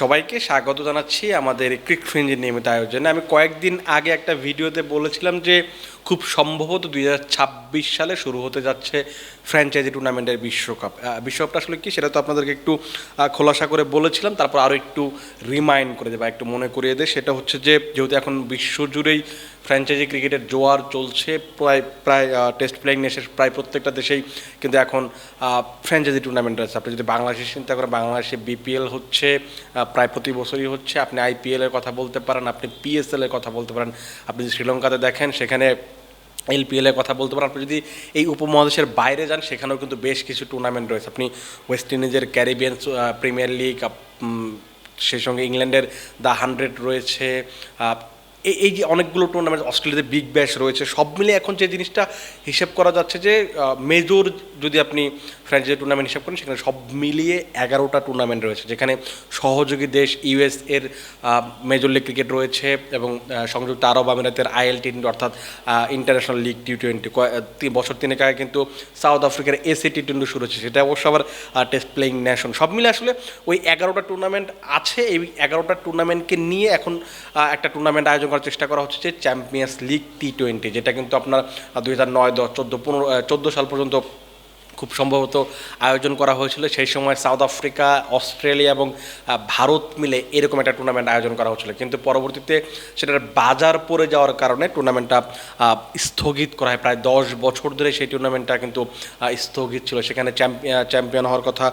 সবাইকে স্বাগত জানাচ্ছি আমাদের ক্রিক ফ্রেঞ্জের নিয়মিত আয়োজনে। আমি কয়েকদিন আগে একটা ভিডিওতে বলেছিলাম যে খুব সম্ভবত দুই হাজার ছাব্বিশ সালে শুরু হতে যাচ্ছে ফ্র্যাঞ্চাইজি টুর্নামেন্টের বিশ্বকাপ। বিশ্বকাপটা আসলে কি সেটা তো আপনাদেরকে একটু খোলাসা করে বলেছিলাম, তারপর আরও একটু রিমাইন্ড করে দেয় বা একটু মনে করিয়ে দেয় সেটা হচ্ছে যে, যেহেতু এখন বিশ্বজুড়েই ফ্র্যাঞ্চাইজি ক্রিকেটের জোয়ার চলছে, প্রায় প্রায় টেস্ট প্লেয়িং নেশের প্রায় প্রত্যেকটা দেশেই কিন্তু এখন ফ্র্যাঞ্চাইজি টুর্নামেন্ট আছে আপনি যদি বাংলাদেশে চিন্তা করেন, বাংলাদেশে বিপিএল হচ্ছে প্রায় প্রতি বছরই হচ্ছে। আপনি আইপিএলের কথা বলতে পারেন, আপনি পিএসএল এর কথা বলতে পারেন। আপনি যদি শ্রীলঙ্কাতে দেখেন, সেখানে এলপিএল এর কথা বলতে পারেন। আপনি যদি এই উপমহাদেশের বাইরে যান, সেখানেও কিন্তু বেশ কিছু টুর্নামেন্ট রয়েছে। আপনি ওয়েস্ট ইন্ডিজের ক্যারিবিয়ান প্রিমিয়ার লিগ সেই সঙ্গে ইংল্যান্ডের দ্য হান্ড্রেড রয়েছে এই যে অনেকগুলো টুর্নামেন্ট অস্ট্রেলিয়াতে বিগ ব্যাশ রয়েছে, সব মিলে এখন যে জিনিসটা হিসেব করা যাচ্ছে যে মেজর যদি আপনি ফ্র্যাঞ্চাইজি টুর্নামেন্ট হিসাব করেন, সেখানে সব মিলিয়ে এগারোটা টুর্নামেন্ট রয়েছে, যেখানে সহযোগী দেশ ইউএস এর মেজর লিগ ক্রিকেট রয়েছে এবং সংযুক্ত আরব আমিরাতের আইএল টি অর্থাৎ ইন্টারন্যাশনাল লিগ টি টোয়েন্টি বছর তিনেক আগে কিন্তু সাউথ আফ্রিকার এসি টি টোয়েন্টি শুরু হচ্ছে সেটা অবশ্য আবার টেস্ট প্লেয়িং ন্যাশন সব মিলে আসলে ওই এগারোটা টুর্নামেন্ট আছে, এই এগারোটা টুর্নামেন্টকে নিয়ে এখন একটা টুর্নামেন্ট আয়োজন করার চেষ্টা করা হচ্ছে চ্যাম্পিয়ন্স লিগ টি টোয়েন্টি যেটা কিন্তু আপনার দুই হাজার নয় দশ, চোদ্দ, পনেরো চোদ্দ সাল পর্যন্ত খুব সম্ভবত আয়োজন করা হয়েছিল। সেই সময় সাউথ আফ্রিকা, অস্ট্রেলিয়া এবং ভারত মিলে এরকম একটা টুর্নামেন্ট আয়োজন করা হয়েছিল। কিন্তু পরবর্তীতে সেটার বাজার পড়ে যাওয়ার কারণে টুর্নামেন্টটা স্থগিত করা হয়। প্রায় দশ বছর ধরে সেই টুর্নামেন্টটা কিন্তু স্থগিত ছিল। সেখানে চ্যাম্পিয়ন হওয়ার কথা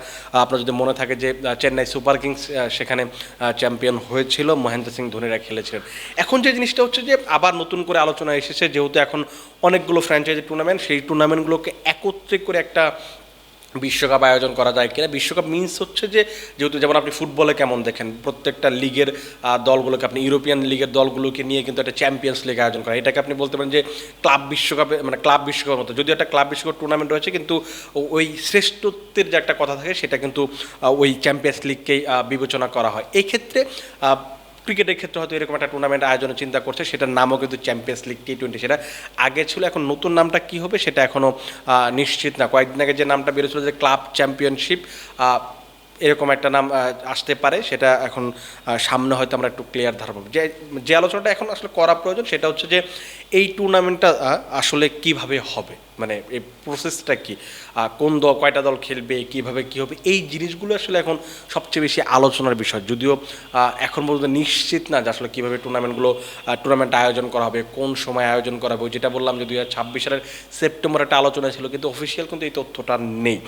আপনার যদি মনে থাকে যে চেন্নাই সুপার কিংস সেখানে চ্যাম্পিয়ন হয়েছিল, মহেন্দ্র সিং ধোনিরা খেলেছিলেন। এখন যে জিনিসটা হচ্ছে যে, আবার নতুন করে আলোচনা এসেছে। যেহেতু এখন অনেকগুলো ফ্র্যাঞ্চাইজি টুর্নামেন্ট সেই টুর্নামেন্টগুলোকে একত্রে করে একটা বিশ্বকাপ আয়োজন করা যায় কিনা। বিশ্বকাপ মিন্স হচ্ছে যে যেহেতু যেমন আপনি ফুটবলে কেমন দেখেন প্রত্যেকটা লিগের দলগুলোকে আপনি ইউরোপিয়ান লিগের দলগুলোকে নিয়ে কিন্তু একটা চ্যাম্পিয়ন্স লিগ আয়োজন করা। এটাকে আপনি বলতে পারেন যে ক্লাব বিশ্বকাপে মানে ক্লাব বিশ্বকাপের মতো। যদিও একটা ক্লাব বিশ্বকাপ টুর্নামেন্ট রয়েছে কিন্তু ওই শ্রেষ্ঠত্বের যে একটা কথা থাকে সেটা কিন্তু ওই চ্যাম্পিয়ন্স লিগকেই বিবেচনা করা হয়। এই ক্ষেত্রে আহ, ক্রিকেটের ক্ষেত্রে হয়তো এরকম একটা টুর্নামেন্ট আয়োজনের চিন্তা করছে, সেটার নামও কিন্তু চ্যাম্পিয়ন্স লিগ টি টোয়েন্টি সেটা আগে ছিল, এখন নতুন নামটা কি হবে সেটা এখনও নিশ্চিত না। কয়েকদিন আগে যে নামটা বেরোছিল যে ক্লাব চ্যাম্পিয়নশিপ এরকম একটা নাম আসতে পারে, সেটা এখন সামনে হয়তো আমরা একটু ক্লিয়ার ধারণা। যে যে আলোচনাটা এখন আসলে করা প্রয়োজন, সেটা হচ্ছে যে, এই টুর্নামেন্টটা আসলে কীভাবে হবে? মানে এই প্রসেসটা কি? কোন দল কয়টা দল খেলবে, কীভাবে কি হবে? এই জিনিসগুলো আসলে এখন সবচেয়ে বেশি আলোচনার বিষয়। যদিও এখন পর্যন্ত নিশ্চিত না যে আসলে কীভাবে টুর্নামেন্টগুলো টুর্নামেন্ট আয়োজন করা হবে, কোন সময় আয়োজন করা হবে। যেটা বললাম যে দুই হাজার ছাব্বিশ সালের সেপ্টেম্বর একটা আলোচনা ছিল, কিন্তু অফিসিয়াল কিন্তু এই তথ্যটা নেই।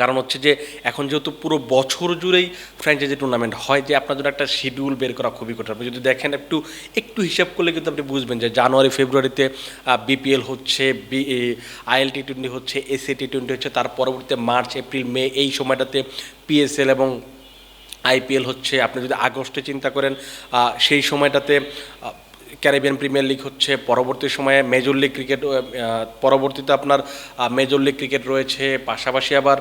কারণ হচ্ছে যে এখন যেহেতু পুরো বছর জুড়েই ফ্র্যাঞ্চাইজি টুর্নামেন্ট হয়, যে আপনার জন্য একটা শিডিউল বের করা খুবই কঠিন। আপনি যদি দেখেন একটু একটু হিসাব করলে কিন্তু আপনি বুঝবেন যে জানুয়ারি, ফেব্রুয়ারিতে বিপিএল হচ্ছে বি আইএল টি টোয়েন্টি হচ্ছে এসএ টি টোয়েন্টি হচ্ছে, তার পরবর্তীতে মার্চ, এপ্রিল, মে, এই সময়টাতে পিএসএল এবং আইপিএল হচ্ছে, আপনি যদি আগস্টে চিন্তা করেন সেই সময়টাতে ক্যারিবিয়ান প্রিমিয়ার লিগ হচ্ছে পরবর্তী সময়ে মেজর লিগ ক্রিকেট পরবর্তীতে আপনার মেজর লিগ ক্রিকেট রয়েছে, পাশাপাশি আবার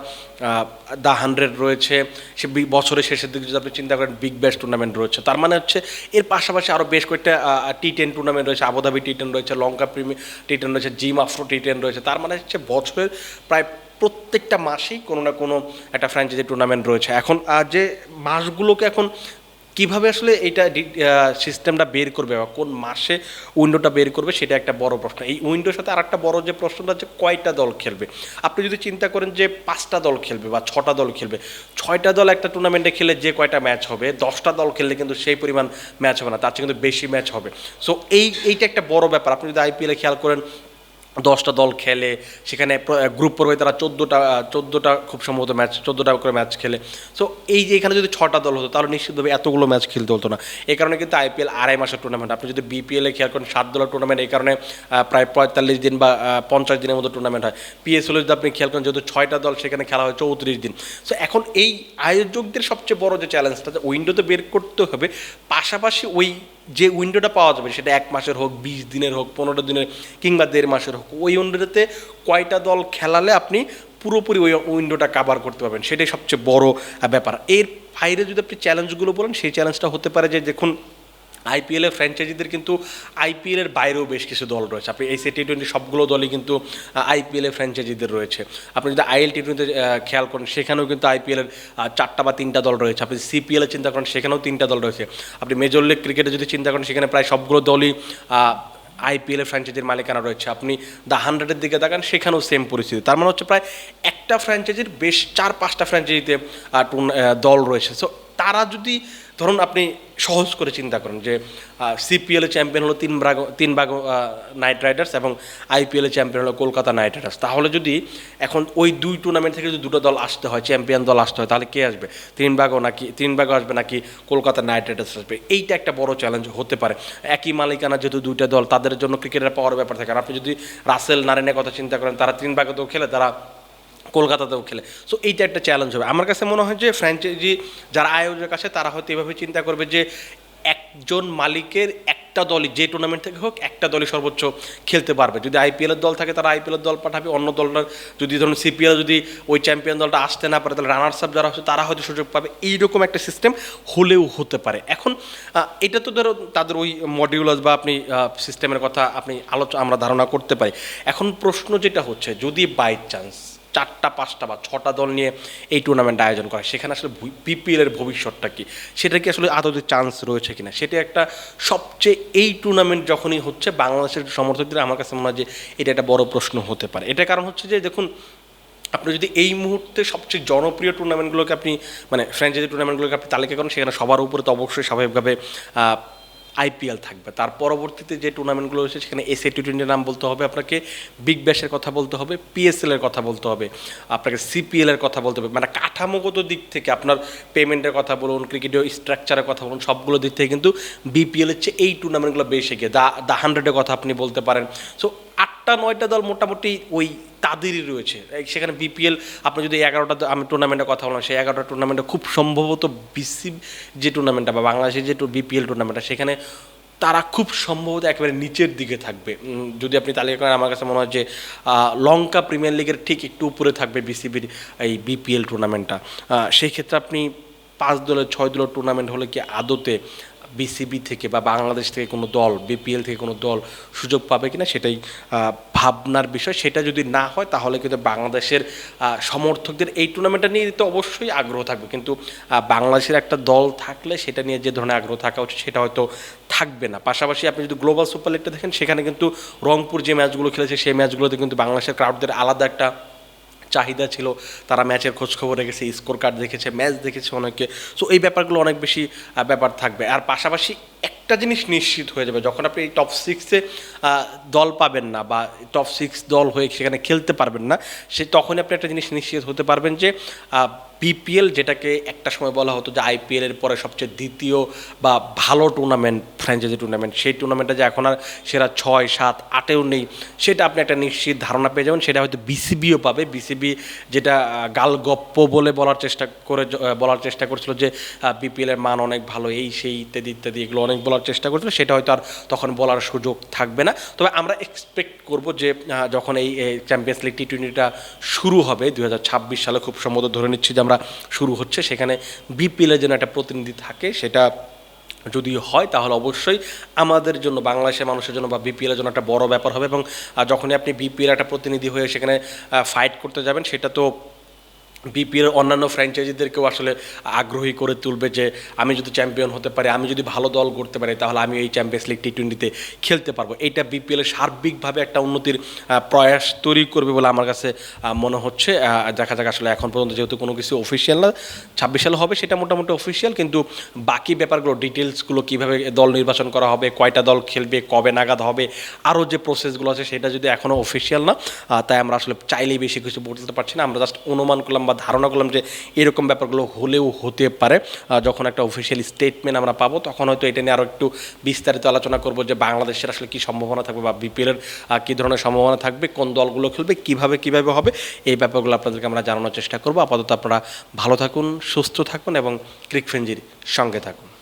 দ্য হান্ড্রেড রয়েছে, সে বছরের শেষের দিকে যদি আপনি চিন্তা করেন বিগ ব্যাশ টুর্নামেন্ট রয়েছে। তার মানে হচ্ছে, এর পাশাপাশি আরও বেশ কয়েকটা টি টেন টুর্নামেন্ট রয়েছে আবুধাবি টি টেন রয়েছে লঙ্কা প্রিমিয়ার টি টেন রয়েছে জিম আফ্রো টি টেন রয়েছে। তার মানে হচ্ছে, বছরের প্রায় প্রত্যেকটা মাসেই কোনো না কোনো একটা ফ্র্যাঞ্চাইজি টুর্নামেন্ট রয়েছে। এখন যে মাসগুলোকে এখন কীভাবে আসলে এটা সিস্টেমটা বের করবে বা কোন মাসে উইন্ডোটা বের করবে সেটা একটা বড় প্রশ্ন। এই উইন্ডোর সাথে আরেকটা বড় যে প্রশ্নটা হচ্ছে কয়টা দল খেলবে? আপনি যদি চিন্তা করেন যে পাঁচটা দল খেলবে বা ছটা দল খেলবে, ছয়টা দল একটা টুর্নামেন্টে খেলে যে কয়টা ম্যাচ হবে, দশটা দল খেললে কিন্তু সেই পরিমাণ ম্যাচ হবে না, তার চেয়ে কিন্তু বেশি ম্যাচ হবে। সো এই, এইটা একটা বড় ব্যাপার। আপনি যদি আইপিএলে খেয়াল করেন দশটা দল খেলে, সেখানে গ্রুপ পর্বে তারা চোদ্দোটা চোদ্দোটা খুব সম্ভবত ম্যাচ চোদ্দোটা করে ম্যাচ খেলে। সো এই যে এখানে যদি ছটা দল হতো, তাহলে নিশ্চিতভাবে এতগুলো ম্যাচ খেলতে হতো না। এই কারণে কিন্তু আইপিএল আড়াই মাসের টুর্নামেন্ট আপনি যদি বিপিএলে খেয়াল করেন, সাত দলের টুর্নামেন্ট এই কারণে প্রায় পঁয়তাল্লিশ দিন বা পঞ্চাশ দিনের মতো টুর্নামেন্ট হয়। পিএসএল যদি আপনি খেয়াল করেন, যেহেতু ছয়টা দল সেখানে খেলা হয়, চৌত্রিশ দিন। সো এখন এই আয়োজকদের সবচেয়ে বড় যে চ্যালেঞ্জটা উইন্ডোতে বের করতে হবে, পাশাপাশি ওই যে উইন্ডোটা পাওয়া যাবে সেটা এক মাসের হোক, বিশ দিনের হোক, পনেরো দিনের কিংবা দেড় মাসের হোক, ওই উইন্ডোটাতে কয়টা দল খেলালে আপনি পুরোপুরি ওই উইন্ডোটা কাভার করতে পারবেন। সেটাই সবচেয়ে বড় ব্যাপার। এর বাইরে যদি আপনি চ্যালেঞ্জগুলো বলেন, সেই চ্যালেঞ্জটা হতে পারে যে দেখুন আইপিএলের ফ্র্যাঞ্চাইজিদের কিন্তু আইপিএলের বাইরেও বেশ কিছু দল রয়েছে। আপনি এই টি টোয়েন্টি সবগুলো দলই কিন্তু আইপিএলের ফ্র্যাঞ্চাইজিদের রয়েছে। আপনি যদি আইএল টি টোয়েন্টিতে খেয়াল করেন, সেখানেও কিন্তু আইপিএলের চারটা বা তিনটা দল রয়েছে। আপনি সিপিএলে চিন্তা করেন, সেখানেও তিনটা দল রয়েছে। আপনি মেজর লিগ ক্রিকেটে যদি চিন্তা করেন, সেখানে প্রায় সবগুলো দলই আইপিএল এর ফ্র্যাঞ্চাইজির মালিকানা রয়েছে। আপনি দ্য হান্ড্রেডের দিকে তাকান, সেখানেও সেম পরিস্থিতি। তার মানে হচ্ছে প্রায় একটা ফ্র্যাঞ্চাইজির বেশ চার পাঁচটা ফ্র্যাঞ্চাইজিতে দল রয়েছে। সো তারা যদি ধরুন আপনি সহজ করে চিন্তা করেন যে সিপিএলে চ্যাম্পিয়ন হলো তিন ভাগ তিন ভাগ নাইট রাইডার্স এবং আইপিএলে চ্যাম্পিয়ন হলো কলকাতা নাইট রাইডার্স তাহলে যদি এখন ওই দুই টুর্নামেন্ট থেকে যদি দুটো দল আসতে হয় চ্যাম্পিয়ন দল আসতে হয়, তাহলে কে আসবে? তিন ভাগও নাকি, তিন ভাগও আসবে নাকি কলকাতা নাইট রাইডার্স আসবে? এইটা একটা বড় চ্যালেঞ্জ হতে পারে। একই মালিকানা যেহেতু দুইটা দল, তাদের জন্য ক্রিকেটের পাওয়ার ব্যাপার থাকে। আর আপনি যদি রাসেল নারেনের কথা চিন্তা করেন, তারা তিন ভাগেতেও খেলে, তারা কলকাতাতেও খেলে। সো এইটা একটা চ্যালেঞ্জ হবে। আমার কাছে মনে হয় যে ফ্র্যাঞ্চাইজি যারা আয়োজক আছে, তারা হয়তো এভাবে চিন্তা করবে যে একজন মালিকের একটা দলই, যে টুর্নামেন্ট থেকে হোক, একটা দলই সর্বোচ্চ খেলতে পারবে। যদি আইপিএলের দল থাকে, তারা আইপিএলের দল পাঠাবে। অন্য দলটা যদি, ধরুন সিপিএল যদি ওই চ্যাম্পিয়ন দলটা আসতে না পারে, তাহলে রানার্স আপ যারা হচ্ছে, তারা হয়তো সুযোগ পাবে। এইরকম একটা সিস্টেম হলেও হতে পারে। এখন এটা তো ধরো তাদের ওই মডিউলাস বা আপনি সিস্টেমের কথা আপনি আলোচনা আমরা ধারণা করতে পারি। এখন প্রশ্ন যেটা হচ্ছে, যদি বাই চান্স চারটা, পাঁচটা বা ছটা দল নিয়ে এই টুর্নামেন্ট আয়োজন করে। সেখানে আসলে বিপিএল এর ভবিষ্যৎটা কি? সেটা কি আসলে আদৌ চান্স রয়েছে কিনা? সেটা একটা সবচেয়ে এই টুর্নামেন্ট যখনই হচ্ছে, বাংলাদেশের সমর্থকদের আমার কাছে মনে হয় যে এটা একটা বড় প্রশ্ন হতে পারে। এটা কারণ হচ্ছে যে, দেখুন, আপনি যদি এই মুহূর্তে সবচেয়ে জনপ্রিয় টুর্নামেন্টগুলোকে আপনি মানে ফ্র্যাঞ্চাইজি টুর্নামেন্টগুলোকে আপনি তালিকা করেন, সেখানে সবার উপরে তো অবশ্যই স্বাভাবিকভাবে আইপিএল থাকবে। তার পরবর্তীতে যে টুর্নামেন্টগুলো রয়েছে, সেখানে এসএ টি টোয়েন্টির নাম বলতে হবে, আপনাকে বিগ ব্যাশের কথা বলতে হবে পিএসএল এর কথা বলতে হবে, আপনাকে সিপিএলের কথা বলতে হবে। মানে কাঠামোগত দিক থেকে আপনার পেমেন্টের কথা বলুন ক্রিকেটের স্ট্রাকচারের কথা বলুন, সবগুলো দিক থেকে কিন্তু বিপিএল হচ্ছে চেয়ে এই টুর্নামেন্টগুলো বেশ এগিয়ে। দা দা হান্ড্রেডের কথা আপনি বলতে পারেন। সো আটটা, নয়টা দল মোটামুটি ওই তাদেরই রয়েছে। সেখানে বিপিএল আপনি যদি এগারোটা আমি টুর্নামেন্টের কথা বললাম, সেই এগারোটা টুর্নামেন্টে খুব সম্ভবত বিসি যে টুর্নামেন্টটা বা বাংলাদেশের যে বিপিএল টুর্নামেন্টটা সেখানে তারা খুব সম্ভবত একেবারে নিচের দিকে থাকবে। যদি আপনি তালিকা করেন, আমার কাছে মনে হয় যে লঙ্কা প্রিমিয়ার লিগের ঠিক একটু উপরে থাকবে বিসিবির এই বিপিএল টুর্নামেন্টটা সেই ক্ষেত্রে আপনি পাঁচ দলের, ছয় দলের টুর্নামেন্ট হলে কি আদতে বিসিবি থেকে বা বাংলাদেশ থেকে কোনো দল বিপিএল থেকে কোনো দল সুযোগ পাবে কিনা সেটাই ভাবনার বিষয়। সেটা যদি না হয়, তাহলে কিন্তু বাংলাদেশের সমর্থকদের এই টুর্নামেন্টটা নিয়ে তো অবশ্যই আগ্রহ থাকবে। কিন্তু বাংলাদেশের একটা দল থাকলে সেটা নিয়ে যে ধরনের আগ্রহ থাকা উচিত, সেটা হয়তো থাকবে না। পাশাপাশি আপনি যদি গ্লোবাল সুপার লিগটা দেখেন, সেখানে কিন্তু রংপুর যে ম্যাচগুলো খেলেছে, সেই ম্যাচগুলোতে কিন্তু বাংলাদেশের ক্রাউডদের আলাদা একটা চাহিদা ছিল, তারা ম্যাচের খোঁজখবর রেখেছে স্কোর কার্ড দেখেছে ম্যাচ দেখেছে অনেকে সো এই ব্যাপারগুলো অনেক বেশি ব্যাপার থাকবে। আর পাশাপাশি একটা জিনিস নিশ্চিত হয়ে যাবে, যখন আপনি এই টপ সিক্সে দল পাবেন না বা টপ সিক্স দল হয়ে সেখানে খেলতে পারবেন না, সে তখনই আপনি একটা জিনিস নিশ্চিত হতে পারবেন যে বিপিএল যেটাকে একটা সময় বলা হতো যে আইপিএল এর পরে সবচেয়ে দ্বিতীয় বা ভালো টুর্নামেন্ট ফ্র্যাঞ্চাইজি টুর্নামেন্ট সেই টুর্নামেন্টটা যে এখন আর সেরা ছয়, সাত, আটেও নেই, সেটা আপনি একটা নিশ্চিত ধারণা পেয়ে যাবেন, সেটা হয়তো বিসিবিও পাবে। বিসিবি যেটা গালগপ্প বলে বলার চেষ্টা করে বলার চেষ্টা করছিল যে বিপিএলের মান অনেক ভালো, এই, সেই, ইত্যাদি ইত্যাদি, এগুলো অনেক বলার চেষ্টা করছিল, সেটা হয়তো আর তখন বলার সুযোগ থাকবে না। তবে আমরা এক্সপেক্ট করব যে যখন এই চ্যাম্পিয়ন্স লিগ টি টোয়েন্টিটা শুরু হবে দু হাজার ছাব্বিশ সালে, খুব সম্ভবত ধরে নিচ্ছি যে আমরা শুরু হচ্ছে, সেখানে বিপিএলের জন্য একটা প্রতিনিধি থাকে, সেটা যদি হয় তাহলে অবশ্যই আমাদের জন্য, বাংলাদেশের মানুষের জন্য বা বিপিএলের জন্য একটা বড় ব্যাপার হবে এবং যখনই আপনি বিপিএল একটা প্রতিনিধি হয়ে সেখানে ফাইট করতে যাবেন, সেটা তো বিপিএল অন্যান্য ফ্র্যাঞ্চাইজিদেরকেও আসলে আগ্রহী করে তুলবে যে আমি যদি চ্যাম্পিয়ন হতে পারি, আমি যদি ভালো দল করতে পারি, তাহলে আমি এই চ্যাম্পিয়ন্স লিগ টি টোয়েন্টিতে খেলতে পারব। এইটা বিপিএলের সার্বিকভাবে একটা উন্নতির প্রয়াস তৈরি করবে বলে আমার কাছে মনে হচ্ছে। দেখা যাক আসলে এখন পর্যন্ত যেহেতু কোনো কিছু অফিসিয়াল না, ছাব্বিশ সালে হবে সেটা মোটামুটি অফিসিয়াল কিন্তু বাকি ব্যাপারগুলো ডিটেলসগুলো কীভাবে দল নির্বাচন করা হবে, কয়টা দল খেলবে, কবে নাগাদ হবে, আরও যে প্রসেসগুলো আছে সেটা যদি এখনও অফিসিয়াল না তাই আমরা আসলে চাইলেই বেশি কিছু বলতে পারছি না। আমরা জাস্ট অনুমান করলাম বা ধারণা করলাম যে এরকম ব্যাপারগুলো হলেও হতে পারে। যখন একটা অফিসিয়াল স্টেটমেন্ট আমরা পাবো, তখন হয়তো এটা নিয়ে আরও একটু বিস্তারিত আলোচনা করব যে বাংলাদেশের আসলে কী সম্ভাবনা থাকবে বা বিপিএলের কী ধরনের সম্ভাবনা থাকবে, কোন দলগুলো খেলবে, কীভাবে কীভাবে হবে, এই ব্যাপারগুলো আপনাদেরকে আমরা জানানোর চেষ্টা করব। আপাতত আপনারা ভালো থাকুন, সুস্থ থাকুন এবং ক্রিকফেঞ্জির সঙ্গে থাকুন।